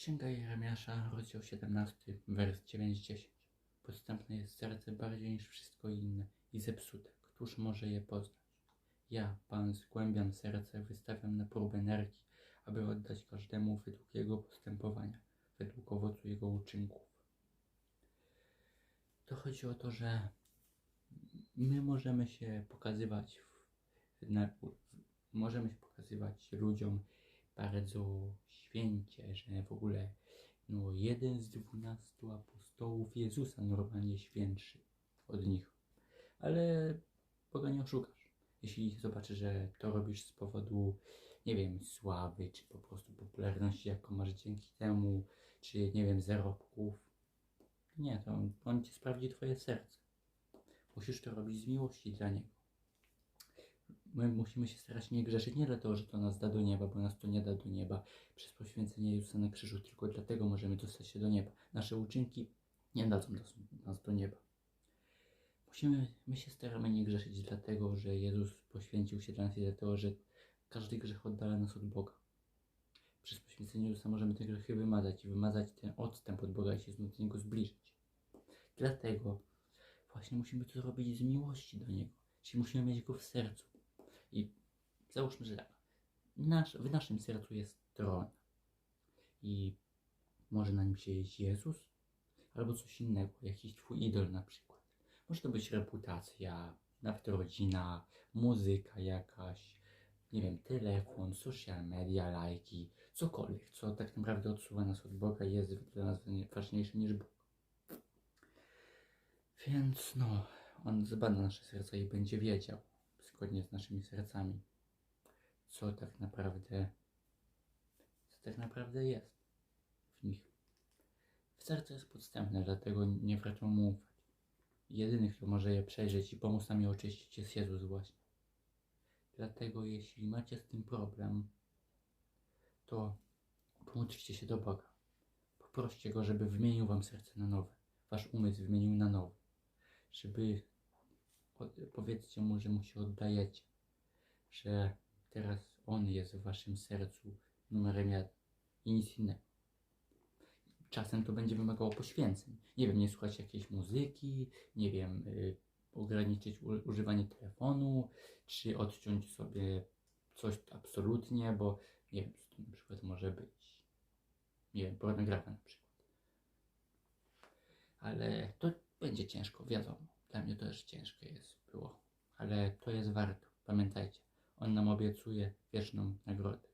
Księga Jeremiasza, rozdział 17, wers 9-10. Podstępne jest serce bardziej niż wszystko inne i zepsute. Któż może je poznać? Ja, Pan, zgłębiam serce, wystawiam na próbę nerki, aby oddać każdemu według jego postępowania, według owocu jego uczynków. To chodzi o to, że my możemy się pokazywać, w, na, możemy się pokazywać ludziom bardzo święcie, że w ogóle no, jeden z dwunastu apostołów Jezusa normalnie świętszy od nich. Ale Boga nie oszukasz. Jeśli zobaczysz, że to robisz z powodu, nie wiem, sławy, czy po prostu popularności, jaką masz dzięki temu, czy nie wiem, zarobków, nie, to on, on ci sprawdzi twoje serce. Musisz to robić z miłości dla niego. My musimy się starać nie grzeszyć nie dlatego, że to nas da do nieba, bo nas to nie da do nieba przez poświęcenie Jezusa na krzyżu, tylko dlatego możemy dostać się do nieba. Nasze uczynki nie dadzą nas, nas do nieba. Musimy, my się staramy nie grzeszyć dlatego, że Jezus poświęcił się dla nas i dlatego, że każdy grzech oddala nas od Boga. Przez poświęcenie Jezusa możemy te grzechy wymazać i wymazać ten odstęp od Boga i się znów do Niego zbliżyć. Dlatego właśnie musimy to zrobić z miłości do Niego. Czyli musimy mieć Go w sercu. I załóżmy, że tak, nasz, w naszym sercu jest tron i może na nim siedzieć Jezus? Albo coś innego, jakiś twój idol na przykład. Może to być reputacja, nawet rodzina, muzyka jakaś, nie wiem, telefon, social media, lajki, cokolwiek, co tak naprawdę odsuwa nas od Boga i jest dla nas ważniejsze niż Bóg. Więc no, On zbada nasze serca i będzie wiedział, zgodnie z naszymi sercami, co tak naprawdę, co tak naprawdę jest w nich. Serce jest podstępne, dlatego nie warto mu ufać. Jedyny, kto może je przejrzeć i pomóc nam je oczyścić, jest Jezus właśnie. Dlatego jeśli macie z tym problem, to pomóżcie się do Boga. Poproście Go, żeby wymienił wam serce na nowe. Wasz umysł wymienił na nowy. Żeby powiedzcie mu, że mu się oddajecie. Że teraz on jest w waszym sercu numerem jeden i nic innego. Czasem to będzie wymagało poświęceń. Nie wiem, nie słuchać jakiejś muzyki, nie wiem, y, ograniczyć u- używanie telefonu, czy odciąć sobie coś absolutnie, bo nie wiem, co to na przykład może być. Nie wiem, pornografia na przykład. Ale to będzie ciężko, wiadomo. Dla mnie to też ciężkie jest, było. Ale to jest warto. Pamiętajcie, on nam obiecuje wieczną nagrodę.